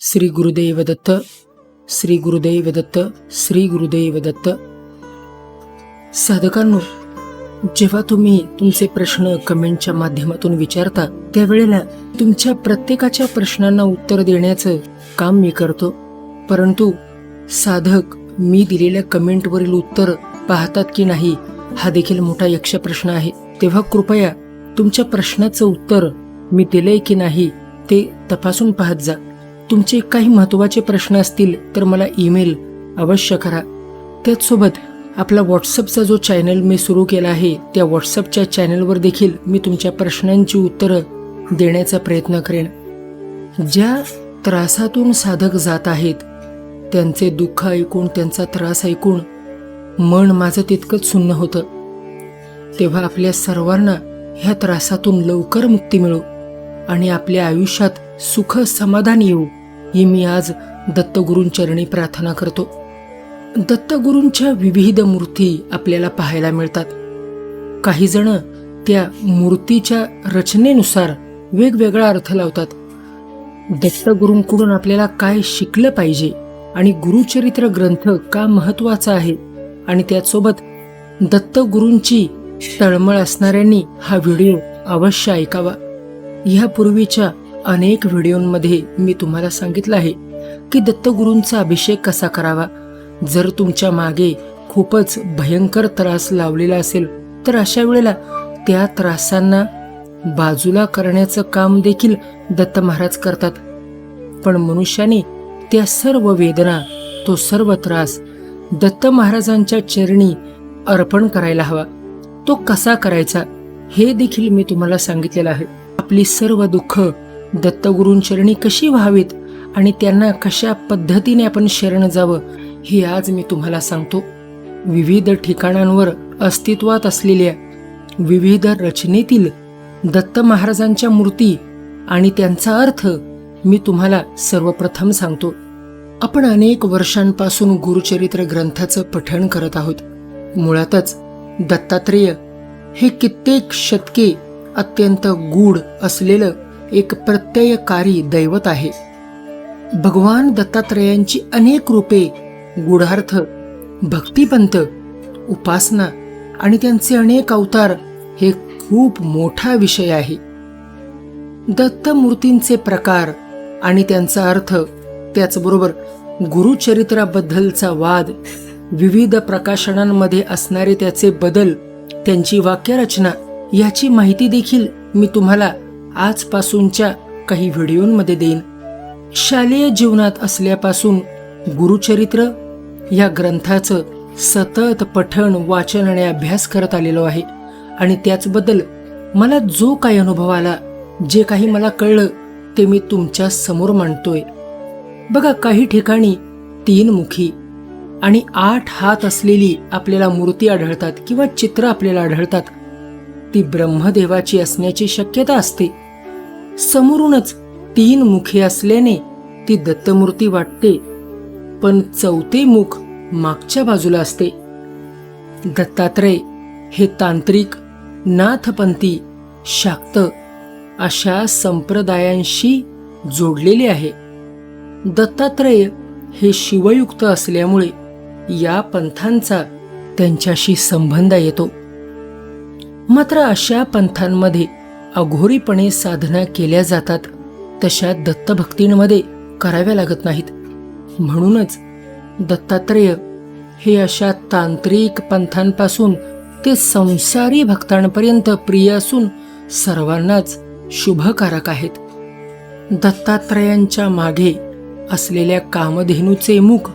श्री गुरुदेव दत्त श्री गुरुदेव दत्त श्री गुरुदेव दत्त. साधकांनो जेव्हा तुम्ही तुमचे प्रश्न कमेंटच्या माध्यमातून विचारता त्यावेळेला तुमच्या प्रत्येकाच्या प्रश्नांना उत्तर देण्याचं काम मी करतो. परंतु साधक मी दिलेल्या कमेंटवरील उत्तर पाहतात की नाही हा देखील मोठा यक्ष प्रश्न आहे. तेव्हा कृपया तुमच्या प्रश्नाचं उत्तर मी दिलंय की नाही ते तपासून पाहत जा. तुमचे काही महत्त्वाचे प्रश्न असतील तर मला ईमेल अवश्य करा. त्याचसोबत आपला व्हॉट्सअपचा जो चॅनल मी सुरू केला आहे त्या व्हॉट्सअपच्या चॅनलवर देखील मी तुमच्या प्रश्नांची उत्तरं देण्याचा प्रयत्न करेन. ज्या त्रासातून साधक जात आहेत त्यांचे दुःख ऐकून त्यांचा त्रास ऐकून मन माझं तितकंच सुन्न होतं. तेव्हा आपल्या सर्वांना ह्या त्रासातून लवकर मुक्ती मिळो आणि आपल्या आयुष्यात सुख समाधान येऊ ही मी आज दत्तगुरूंचरणी प्रार्थना करतो. दत्तगुरूंच्या विविध मूर्ती आपल्याला पाहायला मिळतात. काही जण त्या मूर्तीच्या रचनेनुसार वेगवेगळा अर्थ लावतात. दत्तगुरूंकडून आपल्याला काय शिकलं पाहिजे आणि गुरुचरित्र ग्रंथ का महत्त्वाचा आहे आणि त्याचसोबत दत्तगुरूंची तळमळ असणाऱ्यांनी हा व्हिडिओ अवश्य ऐकावा. ह्यापूर्वीच्या अनेक व्हिडिओमध्ये मी तुम्हाला सांगितलं आहे की दत्तगुरूंचा अभिषेक कसा करावा? जर तुमच्या मागे खूपच भयंकर त्रास लावलेला असेल तर अशा वेळेला त्या त्रासांना बाजूला करण्याचं काम देखील दत्त महाराज करतात. पण मनुष्याने त्या सर्व वेदना तो सर्व त्रास दत्त महाराजांच्या चरणी अर्पण करायला हवा. तो कसा करायचा हे देखील मी तुम्हाला सांगितलेलं आहे. आपली सर्व दुःख दत्तगुरूंचरणी कशी व्हावीत आणि त्यांना कशा पद्धतीने आपण शरण जावं हे आज मी तुम्हाला सांगतो. विविध ठिकाणांवर अस्तित्वात असलेल्या विविध रचनेतील दत्त महाराजांच्या मूर्ती आणि त्यांचा अर्थ मी तुम्हाला सर्वप्रथम सांगतो. आपण अनेक वर्षांपासून गुरुचरित्र ग्रंथाचं पठण करत आहोत. मुळातच दत्तात्रेय हे कित्येक शतके अत्यंत गूढ असलेलं एक प्रत्ययकारी दैवत आहे. भगवान दत्तात्रयांची अनेक रूपे गूढार्थ भक्तिपंत उपासना आणि त्यांचे अनेक अवतार हे खूप मोठा विषय आहे. दत्तमूर्तींचे प्रकार आणि त्यांचा अर्थ त्याचबरोबर गुरुचरित्राबद्दलचा वाद विविध प्रकाशनांमध्ये असणारे त्याचे बदल त्यांची वाक्यरचना याची माहिती देखील मी तुम्हाला आजपासूनच्या काही व्हिडिओंमध्ये देईन. शालेय जीवनात असल्यापासून गुरुचरित्र या ग्रंथाचं सतत पठण वाचन आणि अभ्यास करत आलेलो आहे. आणि त्याचबद्दल मला जो काही अनुभव आला जे काही मला कळलं ते मी तुमच्यासमोर मांडतोय. बघा काही ठिकाणी तीन मुखी आणि आठ हात असलेली आपल्याला मूर्ती आढळतात किंवा चित्र आपल्याला आढळतात. ती ब्रह्मदेवाची असण्याची शक्यता असते. समोरूनच तीन मुखे असल्याने ती दत्तमूर्ती वाटते पण चौथे मुख मागच्या बाजूला असते. दत्तात्रय हे तांत्रिक नाथपंथी शाक्त अशा संप्रदायांशी जोडलेले आहे. दत्तात्रय हे शिवयुक्त असल्यामुळे या पंथांचा त्यांच्याशी संबंध येतो. मात्र अशा पंथांमध्ये अघोरीपणे साधना केल्या जातात तशा दत्तभक्तींमध्ये कराव्या लागत नाहीत. म्हणूनच दत्तात्रेय हे अशा तांत्रिक पंथांपासून ते संसारी भक्तांपर्यंत प्रिय असून सर्वांनाच शुभकारक आहेत. दत्तात्रयांच्या मागे असलेल्या कामधेनूचे मुख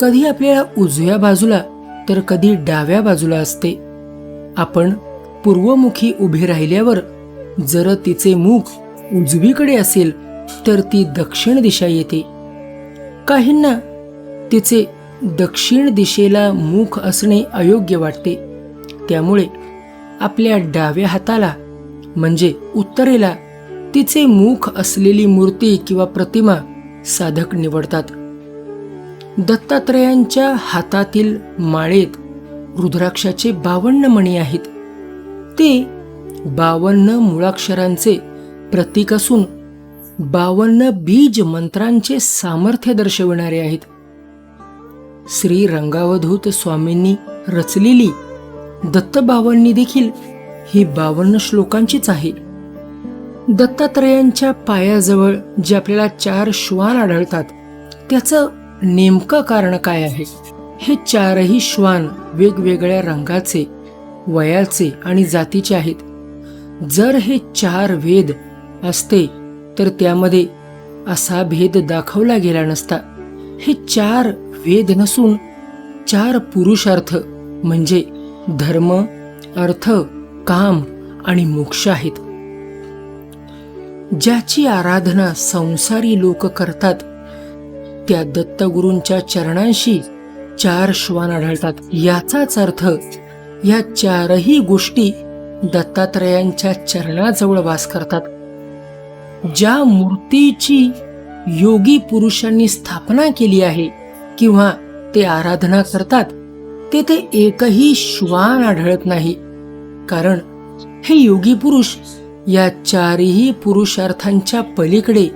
कधी आपल्याला उजव्या बाजूला तर कधी डाव्या बाजूला असते. आपण पूर्वमुखी उभे राहिल्यावर जर तिचे मुख उजवीकडे असेल तर ती दक्षिण दिशा येते. काहींना तिचे दक्षिण दिशेला मुख असणे अयोग्य वाटते. त्यामुळे आपल्या डाव्या हाताला म्हणजे उत्तरेला तिचे मुख असलेली मूर्ती किंवा प्रतिमा साधक निवडतात. दत्तात्रयांच्या हातातील माळेत रुद्राक्षाचे बावन्न मणी आहेत. ते बावन्न मुळाक्षरांचे प्रतीक असून बावन्न बीज मंत्रांचे सामर्थ्य दर्शविणारे आहेत. श्री रंगावधूत स्वामींनी रचलेली दत्तबावन्नी देखील ही बावन्न श्लोकांचीच आहे. दत्तात्रयांच्या पायाजवळ जे आपल्याला चार श्वान आढळतात त्याचं नेमकं कारण काय आहे? हे चारही श्वान वेगवेगळ्या रंगाचे वयाचे आणि जातीचे आहेत. जर हे चार वेद असते तर त्यामध्ये असा भेद दाखवला गेला नसता. हे चार वेद नसून चार पुरुषार्थ म्हणजे धर्म अर्थ काम आणि मोक्ष आहेत. ज्याची आराधना संसारी लोक करतात त्या दत्तगुरूंच्या चरणांशी चार श्वान आढळतात. याचाच अर्थ या चारही गोष्टी दत्तात्रयांच्या चरणाजवळ वास करतात. ज्या मूर्तीची योगी पुरुषांनी स्थापना केली आहे किंवा ते आराधना करतात तेथे एकही श्वान आढळत नाही. कारण हे योगी पुरुष या चारही पुरुषार्थांच्या पलीकडे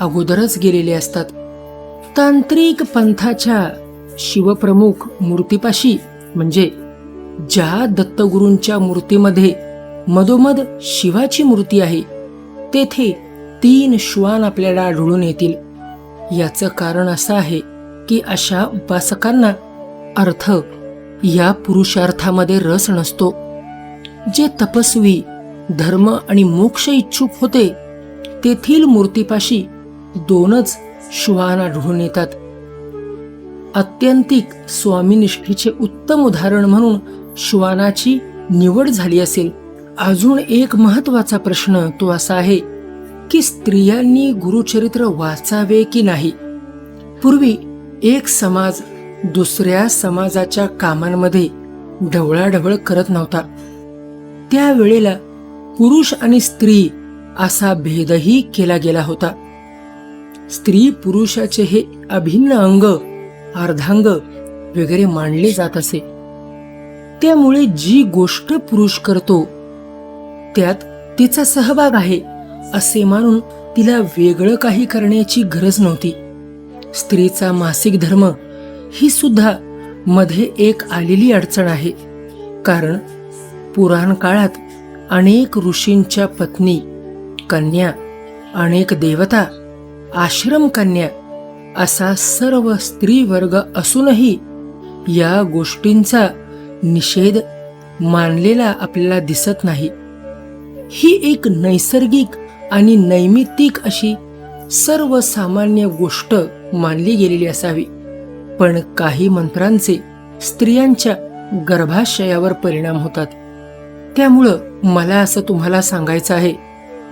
अगोदरच गेलेले असतात. तांत्रिक पंथाच्या शिवप्रमुख मूर्तीपाशी म्हणजे ज्या दत्तगुरूंच्या मूर्तीमध्ये मधोमध शिवाची मूर्ती आहे. तेथे तीन श्वान आपल्याला आढळून येतील. याचं कारण असं आहे की अशा उपासकांना अर्थ या पुरुषार्थामध्ये रस नसतो. जे तपस्वी धर्म आणि मोक्ष इच्छुक होते तेथील मूर्तीपाशी दोनच श्वान आढळून येतात. अत्यंतिक स्वामीनिष्ठेचे उत्तम उदाहरण म्हणून श्वानाची निवड झाली असेल. अजून एक महत्त्वाचा प्रश्न तो असा आहे की स्त्रियांनी गुरुचरित्र वाचावे की नाही? पूर्वी एक समाज दुसऱ्या समाजाच्या कामांमध्ये ढवळाढवळ करत नव्हता. त्यावेळेला पुरुष आणि स्त्री असा भेदही केला गेला होता. स्त्री पुरुषाचे हे अभिन्न अंग अर्धांग वगैरे मानले जात असे. त्यामुळे जी गोष्ट पुरुष करतो त्यात तिचा सहभाग आहे असे मानून तिला वेगळं काही करण्याची गरज नव्हती. स्त्रीचा मासिक धर्म ही सुद्धा मध्ये एक आलेली अडचण आहे. कारण पुराण काळात अनेक ऋषींच्या पत्नी कन्या अनेक देवता आश्रम कन्या असा सर्व स्त्री वर्ग असूनही या गोष्टींचा निषेध मानलेला आपल्याला दिसत नाही. ही एक नैसर्गिक आणि नैमित्तिक अशी सर्वसामान्य गोष्ट मानली गेलेली असावी. पण काही मंत्रांचे स्त्रियांच्या गर्भाशयावर परिणाम होतात. त्यामुळं मला असं तुम्हाला सांगायचं आहे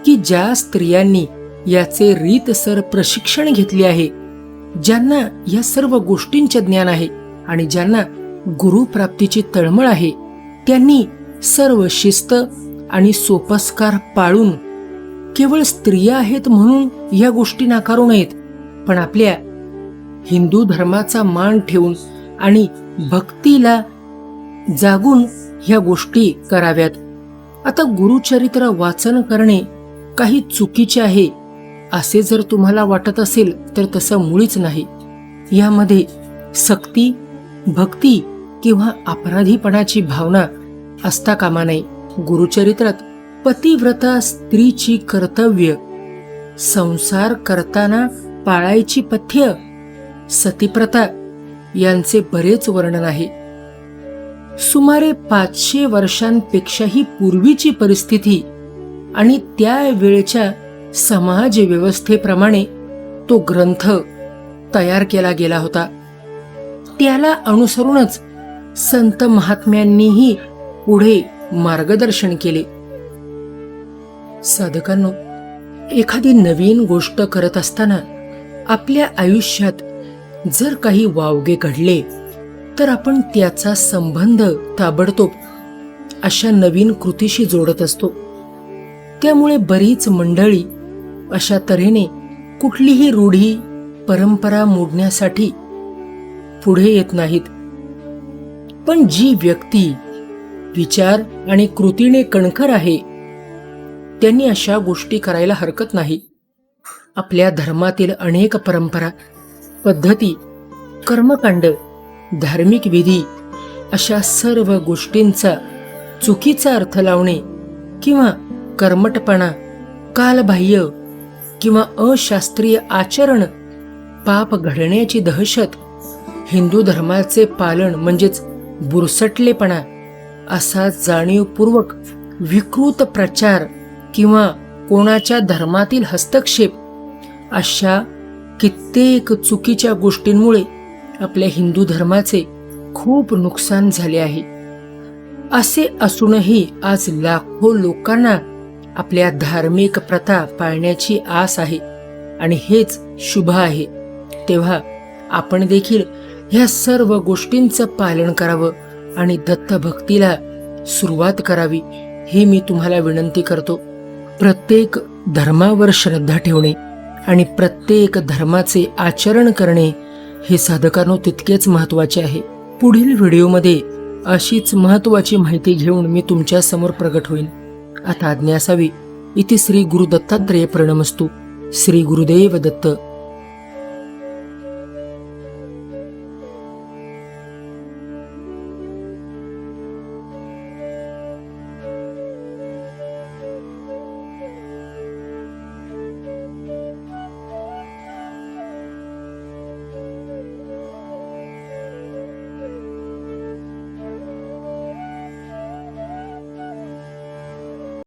की ज्या स्त्रियांनी याचे रीतसर प्रशिक्षण घेतले आहे ज्यांना या सर्व गोष्टींचे ज्ञान आहे आणि ज्यांना गुरुप्राप्तीची तळमळ आहे त्यांनी सर्व शिस्त आणि सोपस्कार पाळून केवळ स्त्रिया आहेत म्हणून या गोष्टी नाकारू नयेत पण आपल्या हिंदू धर्माचा मान ठेवून आणि भक्तीला जागून ह्या गोष्टी कराव्यात. आता गुरुचरित्र वाचन करणे काही चुकीचे आहे असे जर तुम्हाला वाटत असेल तर तसं मुळीच नाही. यामध्ये सक्ती भक्ती किंवा अपराधीपणाची भावना असता कामा नये. गुरुचरित्रात पतिव्रता स्त्रीची कर्तव्य संसार करताना पाळायची पथ्य सतीप्रथा यांचे बरेच वर्णन आहे. सुमारे पाचशे वर्षांपेक्षाही पूर्वीची परिस्थिती आणि त्या वेळच्या समाज व्यवस्थेप्रमाणे तो ग्रंथ तयार केला गेला होता. त्याला अनुसरूनच संत महात्म्यांनीही पुढे मार्गदर्शन केले. साधकांनो एखादी नवीन गोष्ट करत असताना आपल्या आयुष्यात जर काही वावगे घडले तर आपण त्याचा संबंध ताबडतोब अशा नवीन कृतीशी जोडत असतो. त्यामुळे बरीच मंडळी अशा तऱ्हेने कुठलीही रूढी परंपरा मोडण्यासाठी पुढे येत नाहीत. पण जी व्यक्ती विचार आणि कृतीने कणखर आहे. त्यांनी अशा गोष्टी करायला हरकत नाही. आपल्या धर्मातील अनेक परंपरा पद्धती कर्मकांड धार्मिक विधी अशा सर्व गोष्टींचा चुकीचा अर्थ लावणे किंवा कर्मटपणा कालबाह्य किंवा अशास्त्रीय आचरण पाप घडण्याची दहशत हिंदू धर्माचे पालन म्हणजेच बुरसटलेपणा असा जाणीवपूर्वक विकृत प्रचार किंवा कोणाच्या धर्मातील हस्तक्षेप अशा कित्येक चुकीच्या गोष्टींमुळे आपल्या हिंदू धर्माचे खूप नुकसान झाले आहे. असे असूनही आज लाखो लोकांना आपल्या धार्मिक प्रथा पाळण्याची आस आहे आणि हेच शुभ आहे. तेव्हा आपण देखील ह्या सर्व गोष्टींचं पालन करावं. आणि दत्तभक्तीला सुरुवात करावी ही मी तुम्हाला विनंती करतो. प्रत्येक धर्मावर श्रद्धा ठेवणे आणि प्रत्येक धर्माचे आचरण करणे हे साधकांनो तितकेच महत्त्वाचे आहे. पुढील व्हिडिओमध्ये अशीच महत्त्वाची माहिती घेऊन मी तुमच्यासमोर प्रगट होईल आता आज्ञा असावी. इथे श्री गुरु दत्तात्रेय प्रणमस्तू. श्री गुरुदेव दत्त.